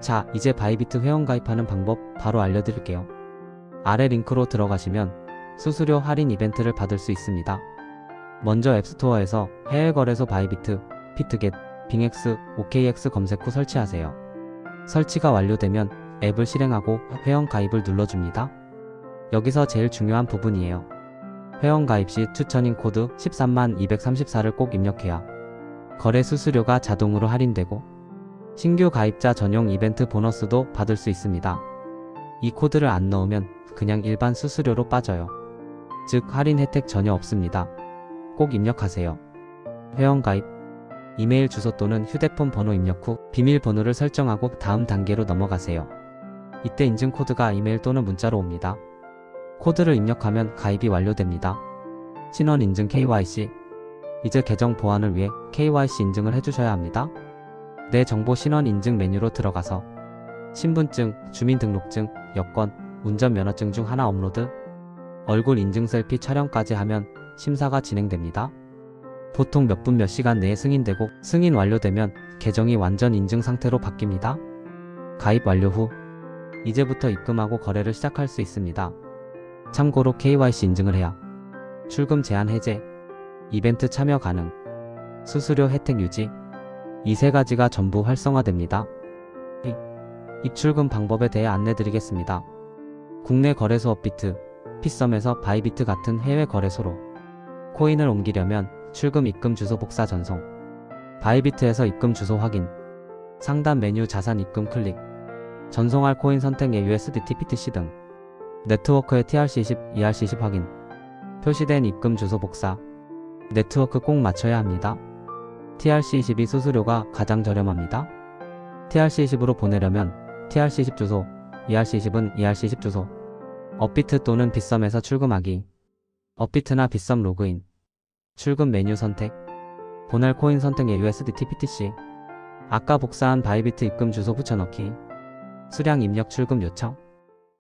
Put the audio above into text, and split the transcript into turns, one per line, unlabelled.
자, 이제 바이비트 회원 가입하는 방법 바로 알려드릴게요. 아래 링크로 들어가시면 수수료 할인 이벤트를 받을 수 있습니다. 먼저 앱스토어에서 해외 거래소 바이비트, 피트겟, 빙엑스, OKX 검색 후 설치하세요. 설치가 완료되면 앱을 실행하고 회원 가입을 눌러줍니다. 여기서 제일 중요한 부분이에요. 회원 가입 시 추천인 코드 13만 234를 꼭 입력해야 거래 수수료가 자동으로 할인되고 신규 가입자 전용 이벤트 보너스도 받을 수 있습니다. 이 코드를 안 넣으면 그냥 일반 수수료로 빠져요. 즉 할인 혜택 전혀 없습니다. 꼭 입력하세요. 회원 가입 이메일 주소 또는 휴대폰 번호 입력 후 비밀번호를 설정하고 다음 단계로 넘어가세요. 이때 인증 코드가 이메일 또는 문자로 옵니다. 코드를 입력하면 가입이 완료됩니다. 신원 인증 KYC 이제 계정 보안을 위해 KYC 인증을 해주셔야 합니다. 내 정보 신원 인증 메뉴로 들어가서 신분증, 주민등록증, 여권, 운전면허증 중 하나 업로드, 얼굴 인증 셀피 촬영까지 하면 심사가 진행됩니다. 보통 몇 분 몇 시간 내에 승인되고 승인 완료되면 계정이 완전 인증 상태로 바뀝니다. 가입 완료 후 이제부터 입금하고 거래를 시작할 수 있습니다. 참고로 KYC 인증을 해야 출금 제한 해제, 이벤트 참여 가능, 수수료 혜택 유지 이 세 가지가 전부 활성화됩니다. 이- 입출금 방법에 대해 안내드리겠습니다. 국내 거래소 업비트, 피썸에서 바이비트 같은 해외 거래소로 코인을 옮기려면 출금 입금 주소 복사 전송, 바이비트에서 입금 주소 확인, 상단 메뉴 자산 입금 클릭, 전송할 코인 선택 USDT, PTC 등 네트워크의 TRC20, ERC20 확인, 표시된 입금 주소 복사, 네트워크 꼭 맞춰야 합니다. TRC20이 수수료가 가장 저렴합니다. TRC20으로 보내려면 TRC20 주소, ERC20은 ERC20 주소, 업비트 또는 빗썸에서 출금하기, 업비트나 빗썸 로그인, 출금 메뉴 선택, 보낼 코인 선택의 USDT PTC, 아까 복사한 바이비트 입금 주소 붙여넣기, 수량 입력 출금 요청,